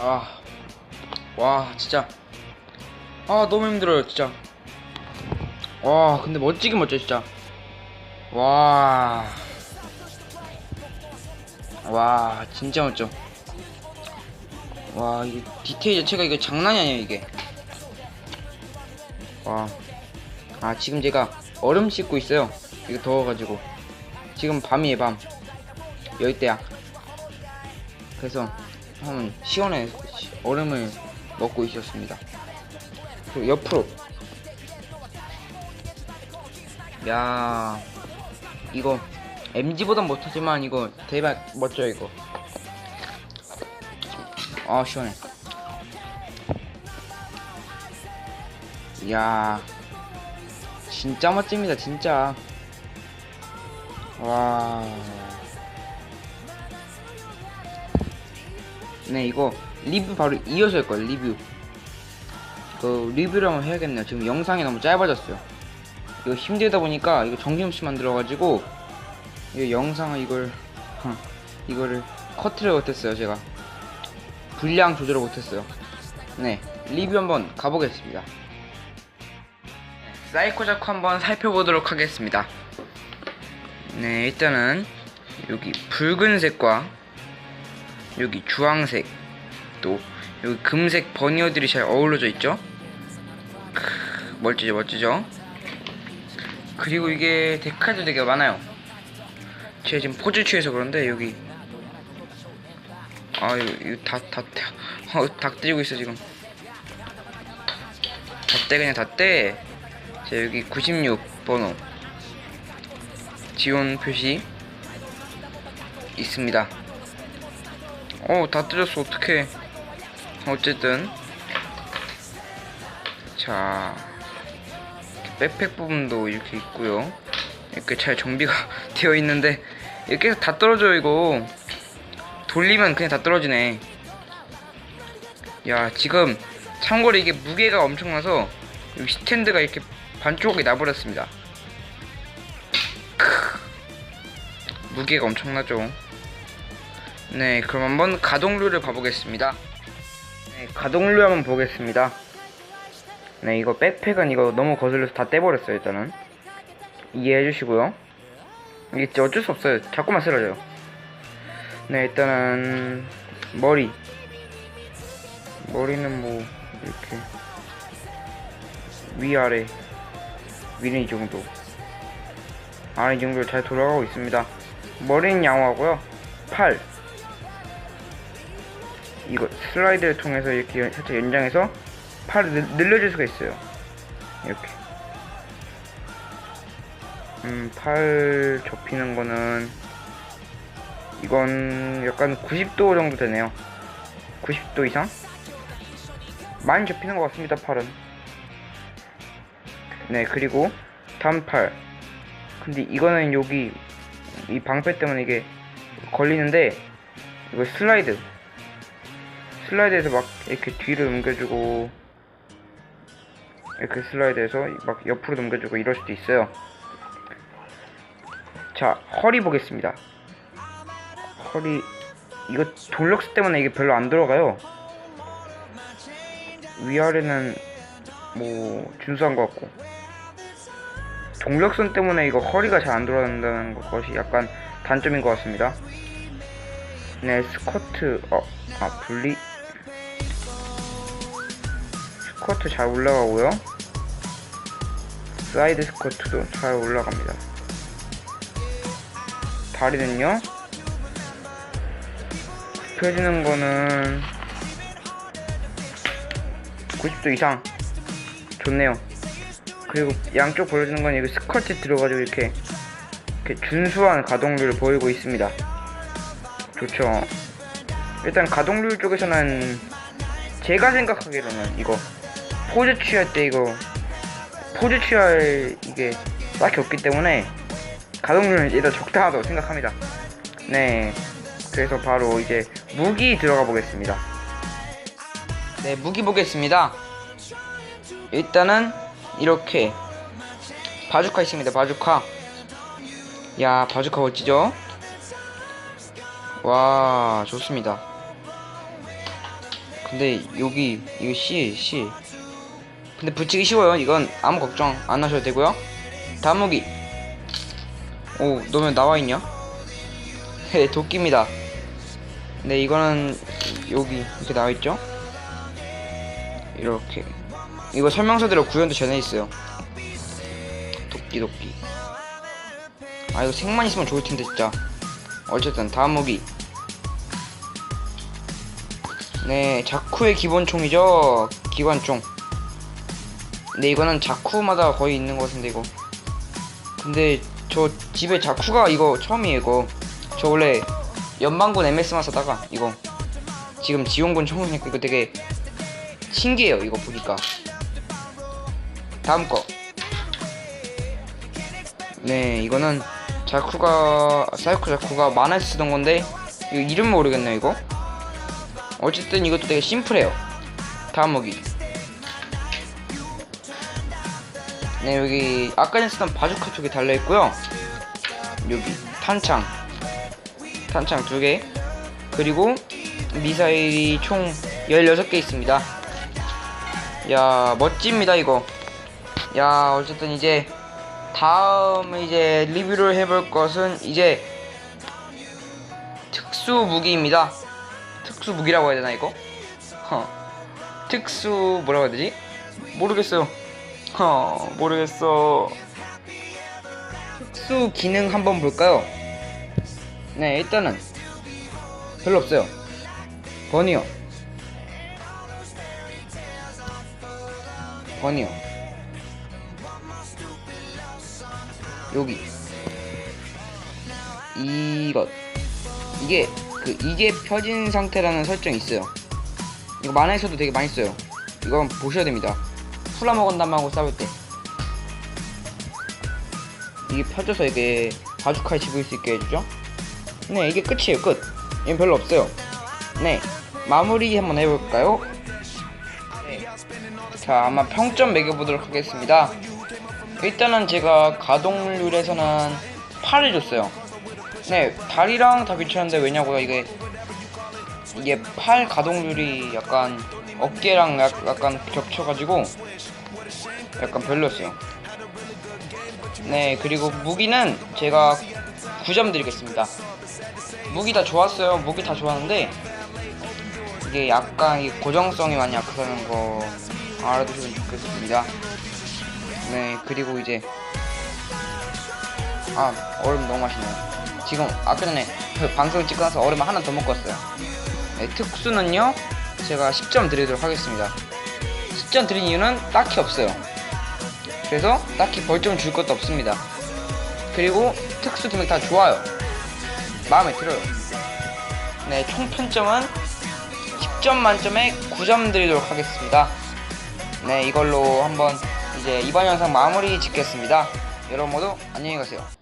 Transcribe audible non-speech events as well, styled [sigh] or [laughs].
아, 와, 진짜. 아, 너무 힘들어요, 진짜. 와, 근데 멋지긴 멋져, 진짜. 와. 와, 진짜 멋져. 와, 이게 디테일 자체가 이거 장난이 아니에요, 이게. 와. 아, 지금 제가 얼음 씻고 있어요. 이거 더워가지고. 지금 밤이에요, 밤. 열대야. 그래서 한번 시원해 얼음을 먹고 있었습니다. 그리고 옆으로. 야 이거 MG보단 못하지만 이거 대박 멋져 이거. 아 시원해. 야 진짜 멋집니다 진짜. 와 네 이거 리뷰 바로 이어서 할 거예요 리뷰. 그 리뷰를 한번 해야겠네요. 지금 영상이 너무 짧아졌어요. 이거 힘들다 보니까 이거 정신없이 만들어가지고 이 영상을 이걸 이거를 커트를 못했어요 제가. 분량 조절을 못했어요. 네 리뷰 한번 가보겠습니다. 사이코 자쿠 한번 살펴보도록 하겠습니다. 네 일단은 여기 붉은색과 여기 주황색 또 여기 금색 버니어들이 잘 어우러져 있죠? 크, 멋지죠 멋지죠? 그리고 이게 데칼도 되게 많아요. 제가 지금 포즈 취해서 그런데 여기 아 이거, 다, 다, 다, 어, 닭 때리고 있어 지금. 다떼 그냥 다떼 자 여기 96 번호. 지원 표시 있습니다 어, 다 뜯었어. 어떡해. 어쨌든. 자. 백팩 부분도 이렇게 있고요. 이렇게 잘 정비가 [laughs] 되어 있는데 이렇게 다 떨어져요, 이거. 돌리면 그냥 다 떨어지네. 야, 지금 참고로 이게 무게가 엄청나서 여기 스탠드가 이렇게 반쪽이 나버렸습니다. 크. 무게가 엄청나죠. 네, 그럼 한번 가동률을 봐보겠습니다. 네, 가동률 한번 보겠습니다. 네, 이거 백팩은 이거 너무 거슬려서 다 떼버렸어요, 일단은. 이해해 주시고요. 이게 어쩔 수 없어요. 자꾸만 쓰러져요. 네, 일단은, 머리. 머리는 뭐, 이렇게. 위아래. 위는 이 정도. 아래 이 정도 잘 돌아가고 있습니다. 머리는 양호하고요. 팔. 이거 슬라이드를 통해서 이렇게 살짝 연장해서 팔을 늘, 늘려줄 수가 있어요. 이렇게. 음, 팔 접히는 거는 이건 약간 90도 정도 되네요. 90도 이상? 많이 접히는 것 같습니다, 팔은. 네, 그리고 단팔. 근데 이거는 여기 이 방패 때문에 이게 걸리는데 이거 슬라이드 슬라이드에서 막 이렇게 뒤를 넘겨주고 이렇게 슬라이드해서 막 옆으로 넘겨주고 이럴 수도 있어요. 자 허리 보겠습니다. 허리 이거 돌럭스 때문에 이게 별로 안 들어가요. 위아래는 뭐 준수한 것 같고. 동력선 때문에 이거 허리가 잘 안 돌아간다는 것이 약간 단점인 것 같습니다. 네 스쿼트 어, 아 분리 스쿼트 잘 올라가고요. 사이드 스쿼트도 잘 올라갑니다. 다리는요. 굽혀지는 거는 90도 이상 좋네요. 그리고 양쪽 벌어지는 건 여기 스쿼트 들어가지고 이렇게 이렇게 준수한 가동률을 보이고 있습니다. 좋죠. 일단 가동률 쪽에서는 제가 생각하기로는 이거 포즈 취할 때 이거 포즈 취할 이게 딱히 없기 때문에 가동률은 일단 적당하다고 생각합니다. 네. 그래서 바로 이제 무기 들어가 보겠습니다. 네, 무기 보겠습니다. 일단은 이렇게 바주카 있습니다. 바주카. 야, 바주카 멋지죠? 와, 좋습니다. 근데 여기 이거 C C 근데 붙이기 쉬워요. 이건 아무 걱정 안 하셔도 되고요. 다음 무기. 오 너면 나와있냐? [laughs] 네 도끼입니다. 네 이거는 여기 이렇게 나와있죠? 이렇게. 이거 설명서대로 구현도 전해 있어요. 도끼 도끼. 아 이거 색만 있으면 좋을 텐데 진짜. 어쨌든 다음 무기. 네 자쿠의 기본총이죠? 기관총 근데 이거는 자쿠마다 거의 있는 것 같은데 이거 근데 저 집에 자쿠가 이거 처음이에요 이거 저 원래 연방군 MS만 쓰다가 이거 지금 지원군 총이니까 이거 되게 신기해요 이거 보니까 다음 거 네, 이거는 자쿠가 사이코 자쿠가 만화에서 쓰던 건데 이거 이름 모르겠네요 이거. 어쨌든 이것도 되게 심플해요. 다음 무기. 네, 여기 아까 전에 쓰던 바주카 쪽에 달려 있고요. 여기 탄창, 탄창 두 개, 그리고 미사일이 총 16개 있습니다. 야, 멋집니다 이거. 야, 어쨌든 이제 다음 이제 리뷰를 해볼 것은 이제 특수 무기입니다. 특수 무기라고 해야 되나 이거? 허. 특수 뭐라고 해야 되지? 모르겠어요. 허, 모르겠어. 특수 기능 한번 볼까요? 네, 일단은 별로 없어요. 버니어. 버니어. 여기 이것 이게 그 이게 펴진 상태라는 설정이 있어요 이거 만화에서도 되게 많이 써요 이건 보셔야 됩니다 플라먹은담하고 싸울 때 이게 펴져서 이게 바주카에 집을 수 있게 해주죠 네 이게 끝이에요 끝 이건 별로 없어요 네 마무리 한번 해볼까요 네. 자 아마 평점 매겨보도록 하겠습니다 일단은 제가 가동률에서는 8을 줬어요. 네, 다리랑 다 비추는데 왜냐고요? 이게 이게 팔 가동률이 약간 어깨랑 약, 약간 겹쳐가지고 약간 별로였어요. 네, 그리고 무기는 제가 9점 드리겠습니다. 무기 다 좋았어요. 무기 다 좋았는데 이게 약간 이 고정성이 많이 약하다는 거 알아두시면 좋겠습니다. 네 그리고 이제 아 얼음 너무 맛있네요 지금 아까 전에 그 방송 찍고 나서 얼음 하나 더 먹고 왔어요 네, 특수는요 제가 10점 드리도록 하겠습니다. 10점 드린 이유는 딱히 없어요. 그래서 딱히 벌점 줄 것도 없습니다. 그리고 특수 등등 다 좋아요. 마음에 들어요. 네 총 편점은 10점 만점에 9점 드리도록 하겠습니다. 네 이걸로 한번 이제 이번 영상 마무리 짓겠습니다. 여러분 모두 안녕히 가세요.